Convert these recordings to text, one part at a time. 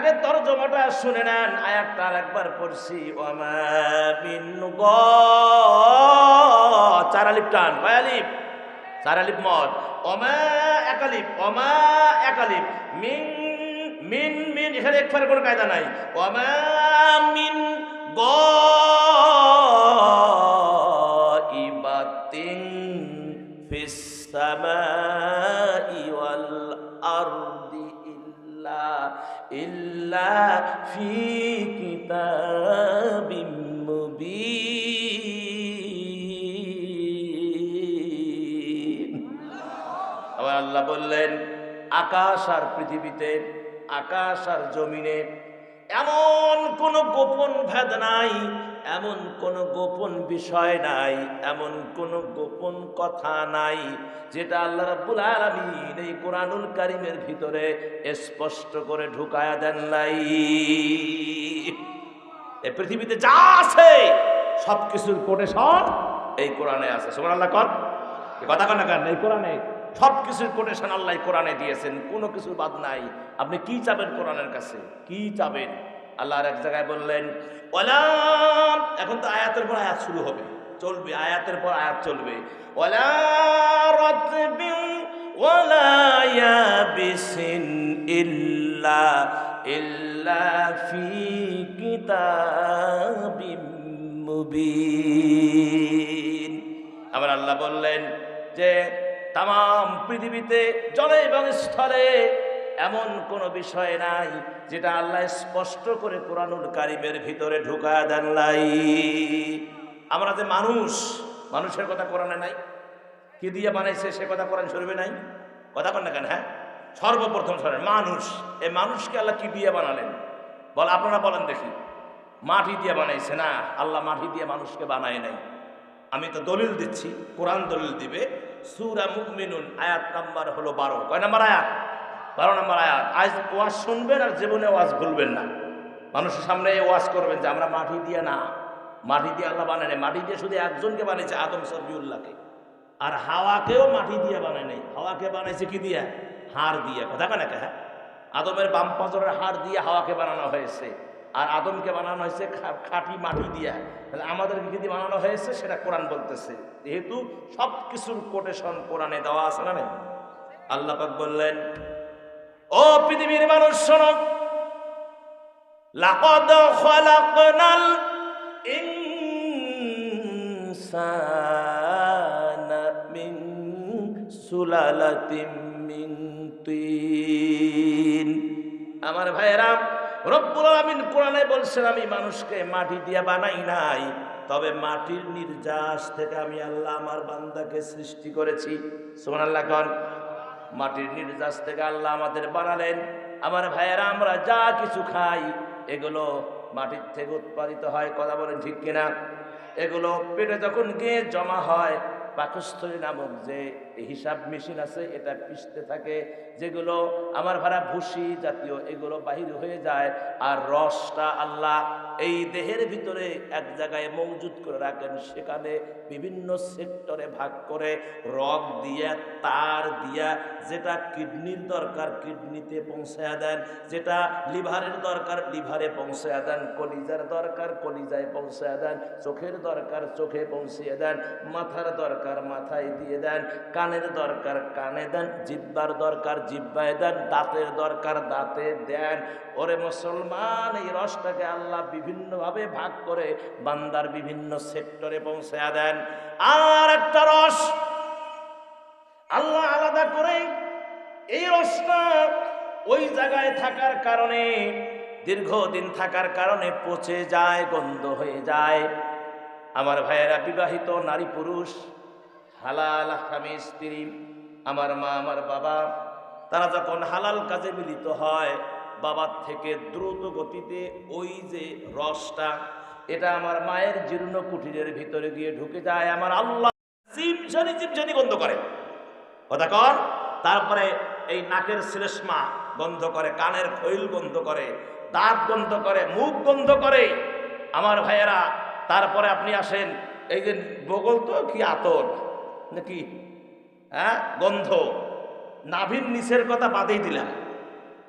আগে তর্জমাটা শুনে নেন, আয়াতটা একবার পড়ছি চারালিপ টান কয়ালিপ চারালিপ মদ। অমা একালিপ অমা একালিপ মিন মিন মিন, এখানে একবার কোনো কায়দা নাই। অমা মিন গ ইল্লা في كتاب مبين. বললেন, আকাশ আর পৃথিবীতে, আকাশ আর জমিনে এমন কোন গোপন ভেদ নাই এমন কোন গোপন বিষয় নাই, এমন কোন গোপন কথা নাই, যেটা আল্লাহ রাব্বুল আলামিন এই কোরআনুল কারিমের ভিতরে স্পষ্ট করে ঢুকায়া দেন নাই। এই পৃথিবীতে যা আছে সব কিছুর কোটেশন এই কোরআনে আছে। সুবহান আল্লাহ কর কথা কন কেন? এই কোরআনে। সব কিছুর কোটেশন আল্লাহ কোরআনে দিয়েছেন, কোনো কিছুর বাদ নাই। আপনি কি চাবেন কোরআনের কাছে? কি চাবেন? আল্লাহ আর এক জায়গায় বললেন ওলা এখন তো আয়াতের পর আয়াত শুরু হবে। চলবে, আয়াতের পর আয়াত চলবে। ওলা আল্লাহ বললেন যে তাম পৃথিবীতে জলে এবং স্থলে এমন কোনো বিষয় নাই যেটা আল্লাহ স্পষ্ট করে কোরআনুল কারিমের ভিতরে ঢুকা দেন নাই। আমরা যে মানুষ, মানুষের কথা কোরআনে নাই। কি দিয়ে বানাইছে সে কথা কোরআন শরীফে নাই? কথা কন না কেন হ্যাঁ? সর্বপ্রথম শোনেন মানুষ। এই মানুষকে আল্লাহ কি দিয়ে বানালেন? বল, আপনারা বলেন দেখি। মাটি দিয়ে বানাইছে না? আল্লাহ মাটি দিয়ে মানুষকে বানায় নাই। আমি তো দলিল দিচ্ছি, কোরআন দলিল দিবে। সুরা মুকমিনুন আয়াত নাম্বার হলো বারো। কয় নাম্বার আয়াত? বারো নাম্বার আয়াত, আজ ওয়াজ শুনবেন আর জীবনে ওয়াজ ভুলবেন না। মানুষের সামনে ওয়াজ করবেন যে আমরা মাটি দিয়ে না। মাটি দিয়ে আল্লাহ বানায় মাটি দিয়ে শুধু একজনকে বানিয়েছে, আদম সফিউল্লাহকে আর হাওয়াকেও মাটি দিয়ে বানায় নাই। হাওয়াকে বানাইছে কি দিয়ে? হাড় দিয়ে। কথা কেন হ্যাঁ? আদমের বাম পাঁচরের হাড় দিয়ে হাওয়াকে বানানো হয়েছে। আর আদমকে বানানো হয়েছে খাঁটি মাটি দিয়া। তাহলে আমাদেরকে কি দিয়ে বানানো হয়েছে? সেটা কোরআন বলতেছে। যেহেতু সব কিছুর কোটেশন কোরআনে দেওয়া আছে না নাই? আল্লাহ পাক বললেন ও পৃথিবীর মানুষ, শোনো। লাকদ খলাকনাল ইনসানা মিন সুলালাতিম মিন তিন। আমার ভাইয়েরা, রব্বুল আলামিন কোরআনে বলছেন, আমি মানুষকে মাটি দিয়ে বানাই নাই, তবে মাটির নির্যাস থেকে আমি আল্লাহ আমার বান্দাকে সৃষ্টি করেছি। সুবহানাল্লাহ কন। মাটির নির্যাস থেকে আল্লাহ আমাদের বানালেন। আমার ভাইয়েরা, আমরা যা কিছু খাই, এগুলো মাটির থেকে উৎপাদিত হয়, কথা বলেন ঠিক কিনা? এগুলো পেটে যখন গিয়ে জমা হয়, পাকস্থলী নামক যে হিসাব মেশিন আছে, এটা পিষতে থাকে, যেগুলো আমার ভাড়া ভুসি জাতীয়, এগুলো বাহির হয়ে যায়, আর রসটা আল্লাহ এই দেহের ভিতরে এক জায়গায় মজুদ করে রাখেন, সেখানে বিভিন্ন সেক্টরে ভাগ করে রক দিয়ে, তার দিয়া, যেটা কিডনির দরকার কিডনিতে পৌঁছায় দেন, যেটা লিভারের দরকার লিভারে পৌঁছায় দেন, কলিজার দরকার কলিজায় পৌঁছায়া দেন, চোখের দরকার চোখে পৌঁছিয়ে দেন, মাথার দরকার মাথায় দিয়ে দেন কানের দরকার, কানে দেন, জিব্বার দরকার, জিব্বায় দেন, দাঁতের দরকার, দাঁতে দেন। ওরে মুসলমান, এই রসটাকে আল্লাহ বিভিন্নভাবে ভাগ করে বান্দার বিভিন্ন সেক্টরে পৌঁছায়া দেন। আর একটা রস, আল্লাহ আলাদা করে এই রসটা ওই জায়গায় থাকার কারণে, দীর্ঘদিন থাকার কারণে পচে যায়, গন্ধ হয়ে যায়। আমার ভাইয়েরা, বিবাহিত নারী পুরুষ হালাল স্বামী স্ত্রী, আমার মা, আমার বাবা, তারা যখন হালাল কাজে মিলিত হয়, বাবার থেকে দ্রুত গতিতে ওই যে রসটা, এটা আমার মায়ের জীর্ণ কুটিরের ভিতরে গিয়ে ঢুকে যায়, আমার আল্লাহ চিপঝনি চিপঝনি গন্ধ করে। কথা কর, তারপরে এই নাকের শ্লেষ্মা গন্ধ করে, কানের খৈল গন্ধ করে, দাঁত গন্ধ করে, মুখ গন্ধ করে। আমার ভাইয়েরা, তারপরে আপনি আসেন, এই যে বগল তো কি আতর? নাকি? হ্যাঁ গন্ধ। নাভির নিচের কথা বাদেই দিলাম।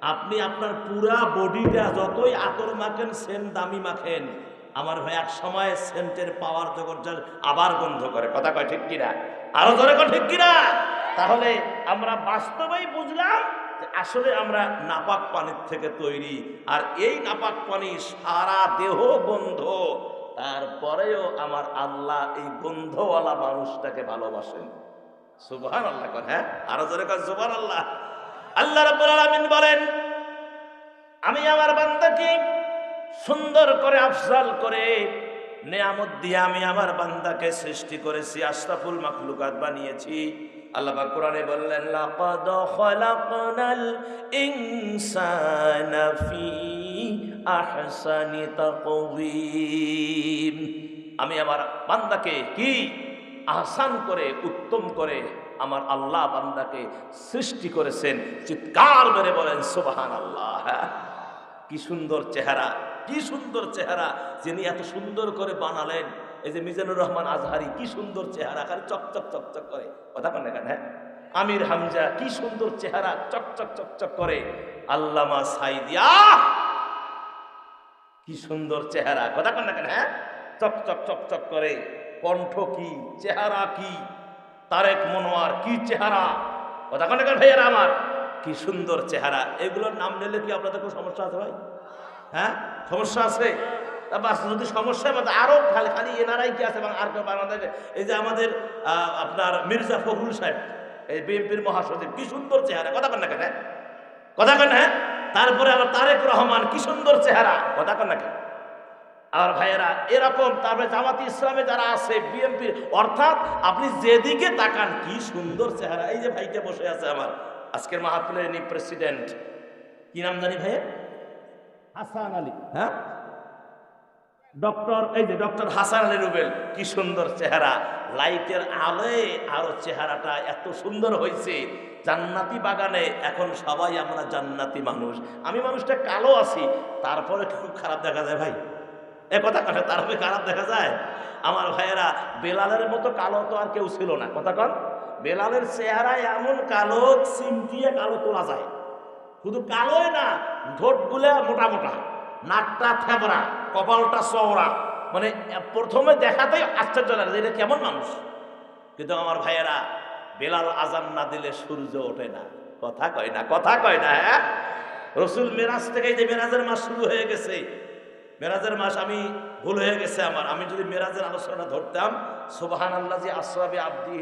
আপনি আপনার পুরা বডিটা যতই আতর মাখেন সেন্ট দামি মাখেন। আমার ভাই এক সময় সেন্টের পাওয়ার জগৎ আবার গন্ধ করে। কথা কয় ঠিক কিনা? আরও ধরে কয় ঠিক কিনা? তাহলে আমরা বাস্তবেই বুঝলাম আসলে আমরা নাপাক পানির থেকে তৈরি। আর এই নাপাক পানি সারা দেহ গন্ধ। তারপরেও আমার আল্লাহ এই গন্ধওয়ালা মানুষটাকে ভালোবাসেন। সুবহান আল্লাহ কর হ্যাঁ? আরও জোরে কর সুবহান আল্লাহ আল্লাহ রাব্বুল আলামিন বলেন, আমি আমার বান্দাকে সুন্দর করে আফজাল করে নেয়ামত দিয়ে আমি আমার বান্দাকে সৃষ্টি করেছি আশরাফুল মাখলুকাত বানিয়েছি। আল্লাহ পাক কোরআনে বললেন, লাকাদ খালাকনাল ইনসানা ফি আমি আমার বান্দাকে কি আহসান করে, উত্তম করে আমার আল্লাহ বান্দাকে সৃষ্টি করেছেন? চিৎকার মেরে বলেন সুবহান আল্লাহ কি সুন্দর চেহারা, কি সুন্দর চেহারা। যিনি এত সুন্দর করে বানালেন, এই যে মিজানুর রহমান আজহারি, কি সুন্দর চেহারা, খালি চকচক চকচক করে। কথা কেন কেন হ্যাঁ? আমির হামজা, কি সুন্দর চেহারা চকচক চকচক করে। আল্লামা সাইদিয়া কি সুন্দর চেহারা। কথা কেন কেন হ্যাঁ? চকচক চকচক করে কণ্ঠ কি, চেহারা কি, তারেক মনোয়ার কি চেহারা? কথা কেন কেন ভাইয়ারা আমার? কি সুন্দর চেহারা। এগুলোর নাম নিলে কি আপনাদের কোনো সমস্যা আছে ভাই? হ্যাঁ? সমস্যা আছে? বাস, যদি সমস্যার মধ্যে আরও খালি খালি এনারাই কি আছে? এবং আর কেউ আমাদের এই যে আমাদের আপনার মির্জা ফখরুল সাহেব, এই বিএনপির মহাসচিব, কি সুন্দর চেহারা। কথা কেন না কেন হ্যাঁ? কথা কেন হ্যাঁ? তারপরে আবার তারেক রহমান কি সুন্দর চেহারা। কথা কেন না কেন? আর ভাইয়েরা এরকম তারপরে জামাতি ইসলামে যারা আছে বিএনপির অর্থাৎ আপনি যেদিকে তাকান কি সুন্দর চেহারা। এই যে ভাইটা বসে আছে আমার আজকের মাহফিলের ইনি প্রেসিডেন্ট। কি নাম জানি ভাইয়ের? হাসান আলী। হ্যাঁ? ডক্টর এই যে ডক্টর হাসান আলী রুবেল কি সুন্দর চেহারা। লাইটের আলোয় আরও চেহারাটা এত সুন্দর হয়েছে। জান্নাতি বাগানে এখন সবাই আমরা জান্নাতি মানুষ। আমি মানুষটা কালো আছি, তারপরে খুব খারাপ দেখা যায় ভাই। এ কথা কথা তারপরে খারাপ দেখা যায়। আমার ভাইয়েরা, বেলালের মতো কালো তো আর কেউ ছিল না। কথা কন, বেলালের চেহারায় এমন কালো, চিমটিয়ে কালো তোলা যায়। শুধু কালোই না, ঠোঁটগুলো মোটা মোটা, নাকটা থেবড়া, কপালটা চওড়া। মানে প্রথমে দেখাতেই আশ্চর্য লাগে এটা কেমন মানুষ। কিন্তু আমার ভাইয়েরা বেলাল আজান না দিলে সূর্য ওঠে না। কথা কয় না, কথা কয় না হ্যাঁ? রসুল মেরাজ থেকে যে মেরাজের মাস শুরু হয়ে গেছে। মেরাজের মাস আমি ভুল হয়ে গেছে আমার। আমি যদি মেরাজের আলোচনা ধরতাম সুবাহান আল্লাহ যে আসরাবে আব্দি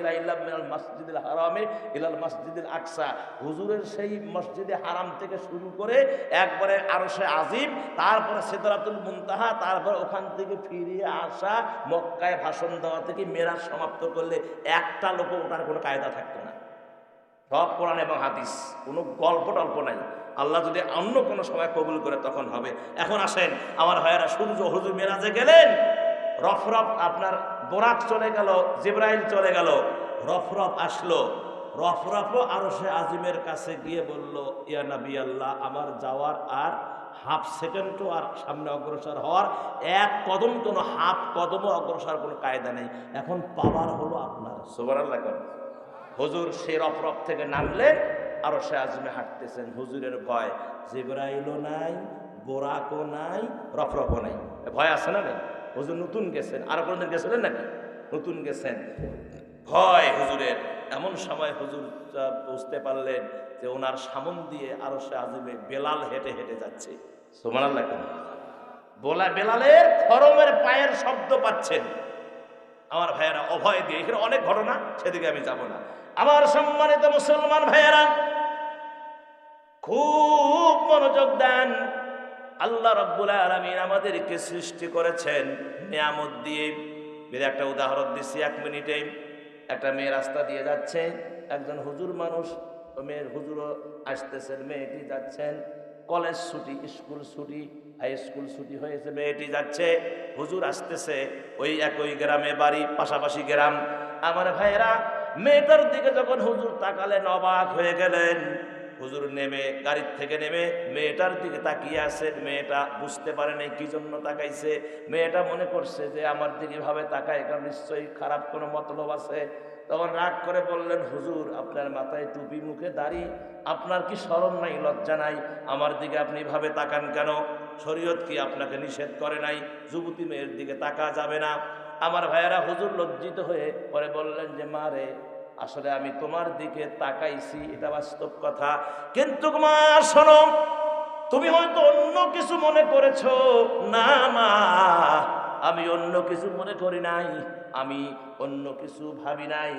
মিনাল মসজিদুল হারামে ইলাল মসজিদুল আকসা। হুজুরের সেই মসজিদে হারাম থেকে শুরু করে একবারে আরও সে আজিম, তারপরে সিদরাতুল মুনতাহা, তারপর ওখান থেকে ফিরিয়ে আসা, মক্কায় ভাষণ দেওয়া থেকে মেরাজ সমাপ্ত করলে একটা লোক ওটার কোনো কায়দা থাকতো না। সব কোরআন এবং হাদিস, কোনো গল্প টল্প নাই। আল্লাহ যদি অন্য কোনো সময় কবুল করে তখন হবে। এখন আসেন, আমার ভাইয়েরা সূর্য হুজুর মেরাজে গেলেন। রফরফ আপনার বোরাক চলে গেল, জিব্রাইল চলে গেল। রফরফ আসলো। রফরফও আরও সে আজিমের কাছে গিয়ে বলল, ইয়া নবী আল্লাহ, আমার যাওয়ার আর হাফ সেকেন্ডও আর সামনে অগ্রসর হওয়ার এক কদম কোনো হাফ কদমও অগ্রসর কোনো কায়দা নেই। এখন পাওয়ার হলো আপনার। সোবার আল্লাহ। হুজুর সে রফরফ থেকে নামলেন আরও সে আজমে হাঁটতেছেন, হুজুরের ভয়। জিব্রাইলও নাই, বোরাকও নাই, রফরফও নাই। ভয় আছে না নাই? হুজুর নতুন গেছেন। আর কোনদিন গেছিলেন নাকি? নতুন গেছেন। ভয় হুজুরের। এমন সময় হুজুর বুঝতে পারলেন যে ওনার সামন দিয়ে আরও সে আজমে বেলাল হেঁটে হেঁটে যাচ্ছে। সোমান আল্লাহ বলা, বেলালের খরমের পায়ের শব্দ পাচ্ছেন। আমার ভাইয়েরা, অভয় দিয়ে। এখানে অনেক ঘটনা, সেদিকে আমি যাব না। আমার সম্মানিত মুসলমান ভাইয়েরা খুব মনোযোগ দেন। আল্লাহ রব্বুল আলমিন আমাদেরকে সৃষ্টি করেছেন নিয়ামত দিয়ে। বের একটা উদাহরণ দিচ্ছি এক মিনিটে। একটা মেয়ে রাস্তা দিয়ে যাচ্ছে, একজন হুজুর মানুষ। ও মেয়ের হুজুরও আসতেছেন মেয়েটি যাচ্ছেন। কলেজ ছুটি, স্কুল ছুটি, হাই স্কুল ছুটি হয়েছে, মেয়েটি যাচ্ছে। হুজুর আসতেছে, ওই একই গ্রামে বাড়ি, পাশাপাশি গ্রাম। আমার ভাইয়েরা, মেয়েটার দিকে যখন হুজুর তাকালেন, অবাক হয়ে গেলেন। হুজুর নেমে, গাড়ির থেকে নেমে, মেয়েটার দিকে তাকিয়ে আছেন মেয়েটা বুঝতে পারে নাই কি জন্য তাকাইছে। মেয়েটা মনে করছে যে আমার দিকে ভাবে তাকায়, কারণ নিশ্চয়ই খারাপ কোনো মতলব আছে। তখন রাগ করে বললেন, হুজুর, আপনার মাথায় টুপি মুখে দাড়ি, আপনার কি শরম নাই, লজ্জা নাই? আমার দিকে আপনি ভাবে তাকান কেন? শরীয়ত কি আপনাকে নিষেধ করে নাই? যুবতী মেয়ের দিকে তাকা যাবে না। আমার ভাইয়েরা হুজুর লজ্জিত হয়ে পরে বললেন যে, মা রে আসলে আমি তোমার দিকে তাকাইছি, এটা বাস্তব কথা। কিন্তু মা, শোনো, তুমি হয়তো অন্য কিছু মনে করেছ। না মা, আমি অন্য কিছু মনে করি নাই, আমি অন্য কিছু ভাবি নাই।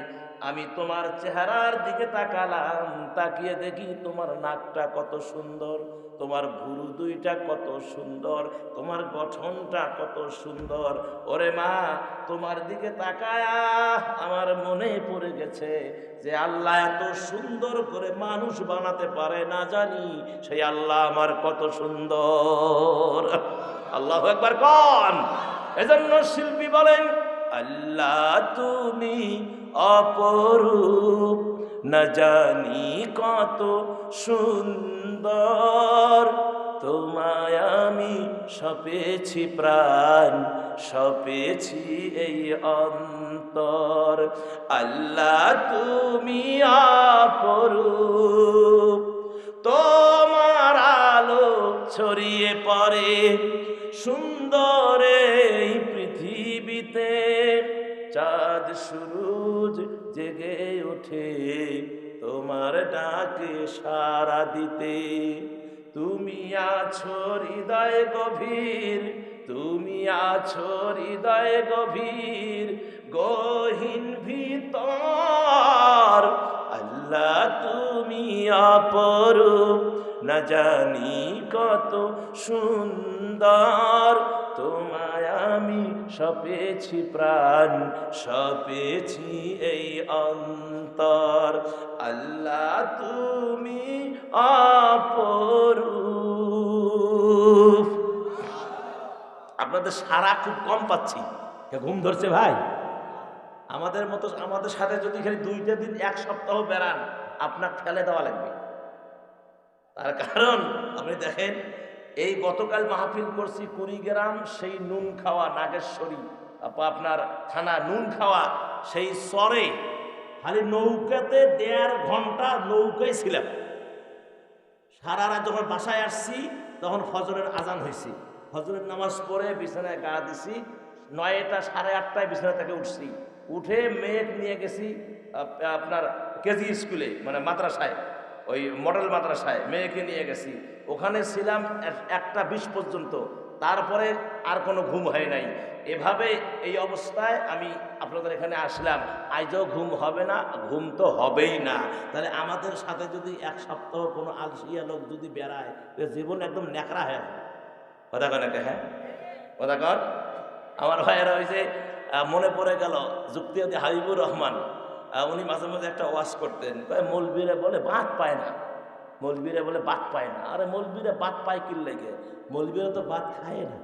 আমি তোমার চেহারার দিকে তাকালাম, তাকিয়ে দেখি তোমার নাকটা কত সুন্দর, তোমার ভুরু দুইটা কত সুন্দর, তোমার গঠনটা কত সুন্দর। ওরে মা, তোমার দিকে তাকায়া আমার মনে পড়ে গেছে যে আল্লাহ এত সুন্দর করে মানুষ বানাতে পারে না জানি, সেই আল্লাহ আমার কত সুন্দর। আল্লাহ একবার কন। এজন্য শিল্পী বলেন, আল্লাহ তুমি অপরূপ। না জানি কত সুন্দর। তোমায় আমি সপেছি প্রাণ, সপেছি এই অন্তর। আল্লাহ তুমি অপরূপ। তোমার আলো ছড়িয়ে পড়ে, সুন্দর দিতে। তুমি আছো হৃদয় গভীর তুমি আছো হৃদয় গভীর গহীন না জানি কত সুন্দর। তোমায় আমি সপেছি প্রাণ সপেছি এই অন্তর। আল্লাহ তুমি অপরূপ। আপনাদের সারা খুব কম পাচ্ছি। ঘুম ধরছে ভাই? আমাদের মতো আমাদের সাথে যদি খালি দুইটা দিন এক সপ্তাহ বেড়ান আপনার ফেলে দেওয়া লাগবে। তার কারণ, আপনি দেখেন, এই গতকাল মাহফিল করছি কুড়িগ্রাম, সেই নুন খাওয়া নাগেশ্বরী আপনার থানা নুন খাওয়া, সেই সরে খালি নৌকাতে দেড় ঘণ্টা নৌকায় ছিলাম। সারা রাত যখন বাসায় আসছি, তখন ফজরের আজান হয়েছি। হজরের নামাজ পড়ে বিছানায় গা দিছি, নয়টা সাড়ে আটটায় বিছানা থেকে উঠছি। উঠে মেঘ নিয়ে গেছি আপনার কেজি স্কুলে মানে মাদ্রাসায়। ওই মডেল মাদ্রাসায় মেয়েকে নিয়ে গেছি। ওখানে ছিলাম একটা বিশ পর্যন্ত। তারপরে আর কোনো ঘুম হয় নাই। এভাবে এই অবস্থায় আমি আপনাদের এখানে আসলাম। আজও ঘুম হবে না, ঘুম তো হবেই না। তাহলে আমাদের সাথে যদি এক সপ্তাহ কোনো আলসিয়া লোক যদি বেড়ায় জীবন একদম ন্যাকড়া হয়ে যাবে। কথা কনাকে হ্যাঁ? কথা কন আমার ভাইয়েরা ওই যে মনে পড়ে গেল যুক্তিয়াদি হাবিবুর রহমান। উনি মাঝে মাঝে একটা ওয়াজ করতেন। মৌলবীরা বলে বাদ পায় না। মৌলবীরা বলে বাদ পায় না। আরে, মৌলবীরা বাদ পায় কি লেগে? মৌলবীরা তো ভাত খায় না।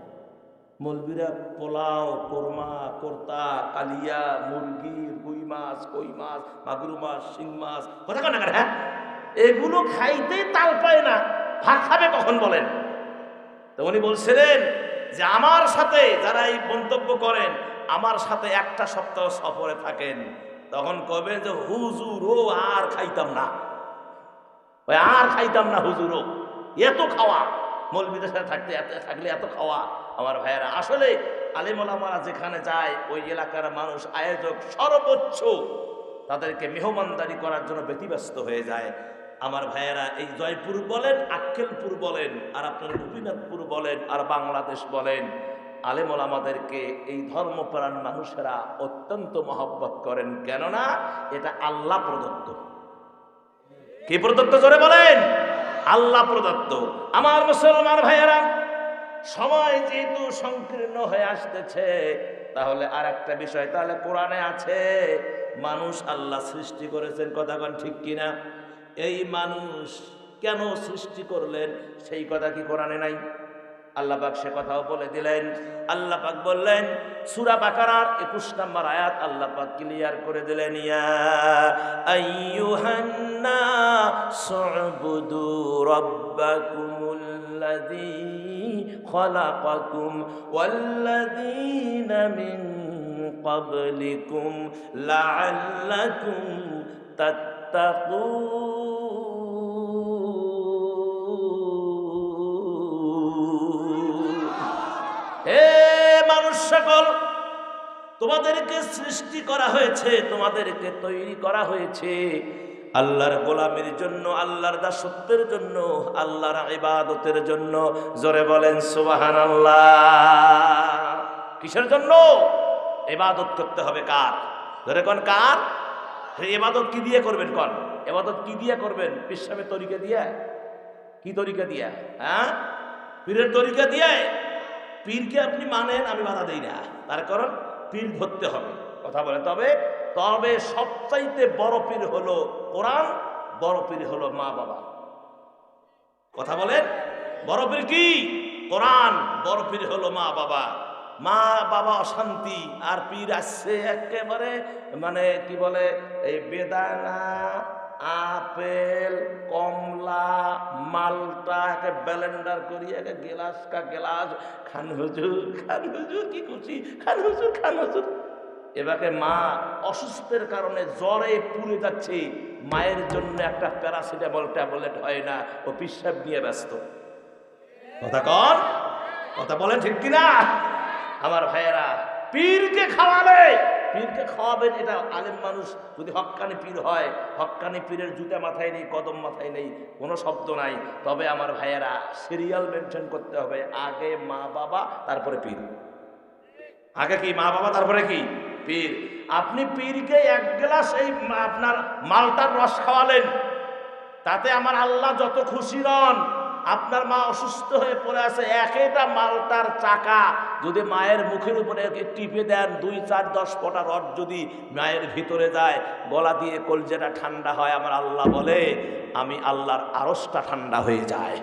মৌলবীরা পোলাও, কোরমা, কোরতা, কালিয়া, মুরগি, রুই মাছ, কই মাছ, মাগুর মাছ, শিং মাছ, কথা কেন হ্যাঁ? এগুলো খাইতে তাল পায় না। ভাত খাবে কখন বলেন? তো উনি বলছিলেন যে, আমার সাথে যারা এই মন্তব্য করেন, আমার সাথে একটা সপ্তাহ সফরে থাকেন। তখন কবে যে হুজুর ও আর খাইতাম না। ওই আর খাইতাম না হুজুর ও এত খাওয়া। মৌলবিদের সাথে থাকতে এত, থাকলে এত খাওয়া। আমার ভাইয়েরা, আসলে আলিমুলামারা যেখানে যায়, ওই এলাকার মানুষ আয়োজক সর্বোচ্চ তাদেরকে মেহমানদারি করার জন্য ব্যতিব্যস্ত হয়ে যায়। আমার ভাইয়েরা, এই জয়পুর বলেন, আক্কেলপুর বলেন, আর আপনার গোপীনাথপুর বলেন, আর বাংলাদেশ বলেন। আলেমল আমাদেরকে এই ধর্মপ্রাণ মানুষেরা অত্যন্ত মহব্বত করেন। কেননা এটা আল্লাহ প্রদত্ত। কি প্রদত্ত জোরে বলেন? আল্লাহ প্রদত্ত। আমার মুসলমান ভাইয়েরা, সময় যেহেতু সংকীর্ণ হয়ে আসতেছে, তাহলে আর একটা বিষয়, তাহলে কোরআনে আছে, মানুষ আল্লাহ সৃষ্টি করেছেন, কথা কন ঠিক কিনা? এই মানুষ কেন সৃষ্টি করলেন, সেই কথা কি কোরআনে নাই? আল্লাহ পাক সে কথাও বলে দিলেন আল্লাহ পাক বললেন সূরা বাকারার 21 নম্বর আয়াত আল্লাহ পাক ক্লিয়ার করে দিলেন ইয়া আইয়ুহান নাসুবুদু রাব্বাকুমুল্লাযী খলাকাকুম ওয়াল্লাযীনা মিন قبلكم لعلكم تتقون সকল তোমাদেরকে সৃষ্টি করা হয়েছে, তোমাদেরকে তৈরি করা হয়েছে। আল্লাহর গোলামের জন্য, আল্লাহর দাসত্বের জন্য, আল্লাহর ইবাদতের জন্য। জোরে বলেন সুবাহান কিসের জন্য? ইবাদত করতে হবে কার? ধরে কোন কার? এবাদত কি দিয়ে করবেন কন? এবাদত কি দিয়ে করবেন? পিসাবে তরিকা দিয়ে? কি তরিকা দিয়া? হ্যাঁ? পীরের তরিকা দিয়ে? পীরকে আপনি মানেন, আমি বাধা দেই না। তার কারণ পীর ধরতে হবে। কথা বলে, তবে তবে সবচাইতে বড় পীর হলো কোরআন, বড় পীর হলো মা বাবা। কথা বলেন বড় পীর কি? কোরআন, বড় পীর হলো মা বাবা। মা বাবা অশান্তি, আর পীর আসছে একেবারে মানে কি বলে, এই বেদানা আপেল, কমলা, মালটা একে ব্যালেন্ডার করি, একে গেলাস কা গেলাস। খান হুজুর খান হুজুর, কি খুশি খান হুজুর খান হুজুর। এবারে মা অসুস্থের কারণে জ্বরে পুড়ে যাচ্ছে। মায়ের জন্য একটা প্যারাসিটামল ট্যাবলেট হয় না। ও পিসাব নিয়ে ব্যস্ত। কথা কর কথা বলেন ঠিক কিনা? আমার ভাইয়েরা, পীরকে খাওয়াবে। পীরকে খাওয়াবেন, এটা আলেম মানুষ, যদি হক্কানি পীর হয়, হক্কানি পীরের জুতা মাথায় নেই, কদম মাথায় নেই, কোনো শব্দ নাই। তবে আমার ভাইয়েরা সিরিয়াল মেনটেন করতে হবে, আগে মা বাবা, তারপরে পীর। আগে কি মা বাবা, তারপরে কি? পীর। আপনি পীরকে এক গ্লাস এই আপনার মালটার রস খাওয়ালেন, তাতে আমার আল্লাহ যত খুশি নন। আপনার মা অসুস্থ হয়ে পড়ে আছে একটা মালটার চাকা। যদি মায়ের মুখের উপরে টিপে দেন, দুই, চার, দশ ফোটা রড যদি মায়ের ভিতরে যায়, গলা দিয়ে কলজেটা ঠান্ডা হয়, আমার আল্লাহ বলে, আমি আল্লাহর আড়সটা ঠান্ডা হয়ে যায়।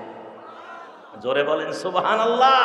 জোরে বলেন সুবাহান আল্লাহ